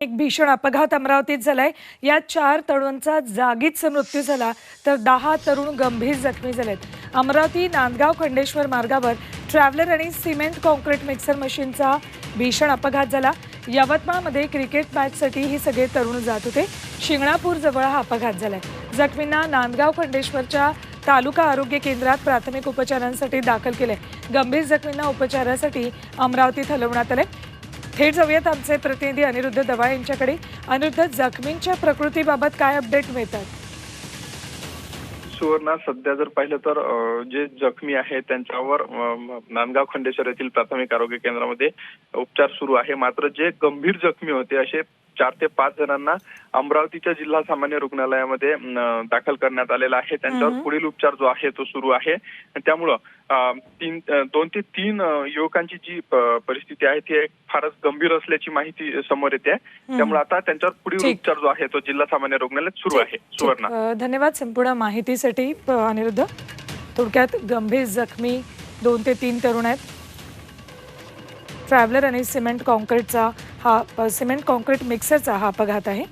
एक भीषण अपघात अमरावतीत झालाय. यात चार तरुणांचा जागीच मृत्यू झाला तर दहा तरुण गंभीर जखमी झालेत. अमरावती नांदगाव खंडेश्वर मार्गावर ट्रॅव्हलर आणि सिमेंट कॉन्क्रीट मिक्सर मशीनचा भीषण अपघात झाला. यवतमाळमध्ये क्रिकेट मॅचसाठी हे सगळे तरुण जात होते. शिंगणापूर जवळ हा अपघात झालाय. जखमींना नांदगाव खंडेश्वरच्या तालुका आरोग्य केंद्रात प्राथमिक उपचारांसाठी दाखल केले गंभीर जखमींना उपचारासाठी अमरावतीत हलवण्यात आले थेट जाऊयात. आमचे प्रतिनिधी अनिरुद्ध दवा यांच्याकडे. अनिरुद्ध जखमींच्या प्रकृतीबाबत काय अपडेट मिळतात? सुवर्णा सध्या जर पाहिलं तर जे जखमी आहेत त्यांच्यावर नांदगाव खंडेश्वर येथील प्राथमिक आरोग्य केंद्रामध्ये उपचार सुरू आहे. मात्र जे गंभीर जखमी होते असे चार ते पाच जणांना अमरावतीच्या जिल्हा सामान्य रुग्णालयामध्ये दाखल करण्यात आलेला आहे. त्यांच्यावर. पुढील उपचार जो आहे तो सुरू आहे. त्यामुळं तीन दोन ते तीन युवकांची जी परिस्थिती आहे ती फारच गंभीर असल्याची माहिती समोर येते. त्यामुळे आता त्यांच्यावर पुढील. उपचार जो आहे तो जिल्हा सामान्य रुग्णालयात सुरू आहे. सुवर्णा. धन्यवाद संपूर्ण माहितीसाठी अनिरुद्ध. थोडक्यात गंभीर जखमी दोन ते तीन तरुण आहेत. ट्रॅव्हलर आणि सिमेंट कॉन्क्रीटचा हा सिमेंट कॉन्क्रीट मिक्सरचा हा अपघात आहे.